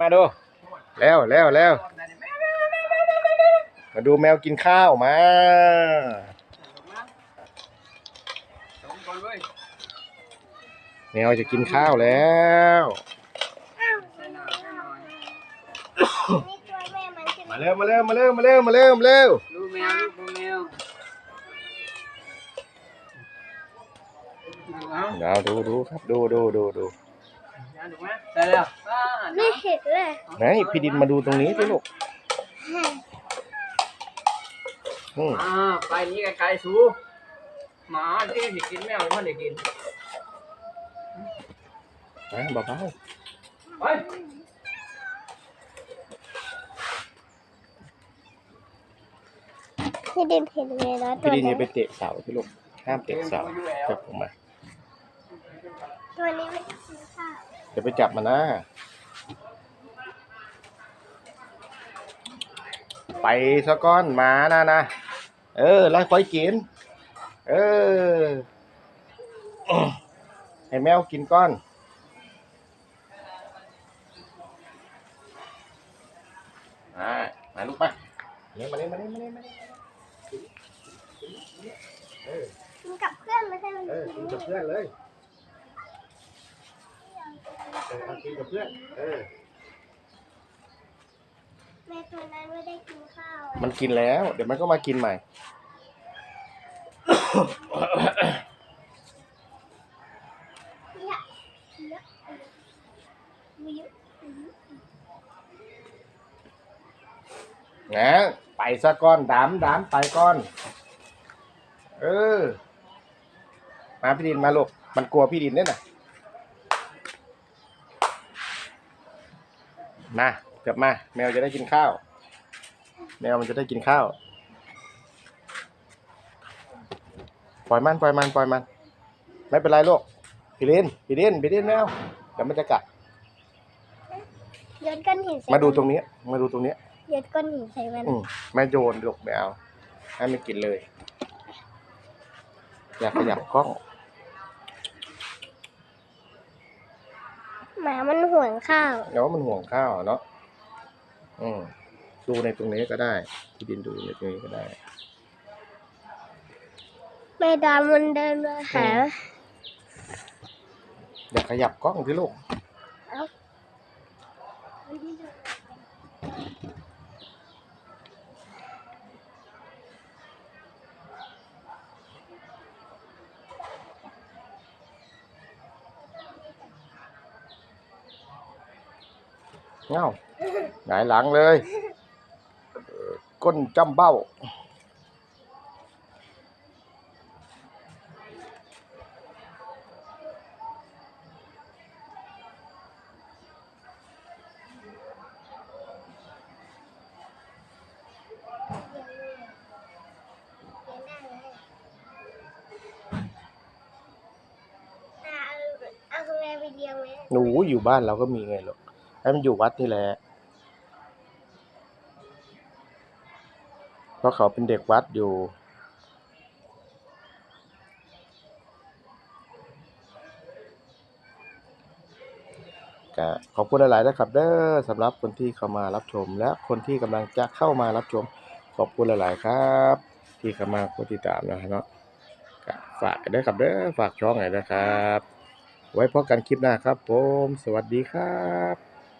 มาดูแล้วแล้วแล้วมาดูแมวกินข้าวมาแมวจะกินข้าวแล้วนี่ตัวแม่มันใช่ไหมมาเร็วมาเร็วมาเร็วมาเร็วมาเร็วมาเร็วดูแมวลูกดูแมวเอาเดี๋ยวดูดูครับดูดูดูดู เอาดูไหมได้แล้วอ่าไม่เห็นเลยไหนพี่ดินมาดูตรงนี้สิลูกอืมอ่าไปนี่ไกลๆสูหมาที่เด็กกินแมวมันเด็กกินมาเบาไปพี่ดินเห็นเลยนะๆตัพี่วดินอนี้ย่าไปเตะเสาสิลูกห้ามเตะเสาจับออกมา ตัวนี้ไม่กินข้าว อย่าไปจับมันนะ ไปซะก้อนหมานะนะ เออไล่ค่อยกิน เออให้แมวกินก้อนอ่ามาลูกไปเนี่ยมาเนี่ยมาเนี่ยมาเนี่ยมาเนี่ยเออกินกับเพื่อนไม่ใช่มันเออกิกินนกับเพื่อนเลย เออเอากินกับเพื่อน เออ แม่ตัวนั้นไม่ได้กินข้าวมันกินแล้ว เดี๋ยวมันก็มากินใหม่ เนี่ยเยอะมีเยอะนะไปซะก้อนดามดามไปก้อน เออ มาพี่ดินมาลูกมันกลัวพี่ดินเนี่ยน่ะ มาเกือบมา แมวจะได้กินข้าว แมวมันจะได้กินข้าว ปล่อยมันปล่อยมันปล่อยมัน ไม่เป็นไรลูกพี่ดินพี่ดินพี่ดินแมวเดี๋ยวมันจะกัด โยนก้อนหินใส่มาดูตรงนี้ มาดูตรงนี้ โยนก้อนหินใส่มัน อืมไม่โยนลูกไม่เอาให้มันกินเลย อยากขยับกล้อง หมามันห่วงข้าวแล้วามันห่วงข้าวเนาะอืมดูในตรงนี้ก็ได้ ที่ดินดูในตรงนี้ก็ได้แม่ดามันเดินมาหาอยากขยับกล้องที่ลูก เอ้าเงาหงายหลังเลยเออก้นจ้ำเบ้าเอาเอาคุณแม่ไปเลี้ยงไหมหนูอยู่บ้านเราก็มีไงลูก ให้มันอยู่วัดนี่แหละ เพราะเขาเป็นเด็กวัดอยู่ก็ขอบคุณหลายๆนะครับเด้อสำหรับคนที่เข้ามารับชม และคนที่กำลังจะเข้ามารับชม ขอบคุณหลาย ๆ ครับ ที่เข้ามากดติดตามนะเนาะฝากด้วยครับเด้อฝากช่องหน่อยนะครับ ไว้พบกันคลิปหน้าครับผม สวัสดีครับ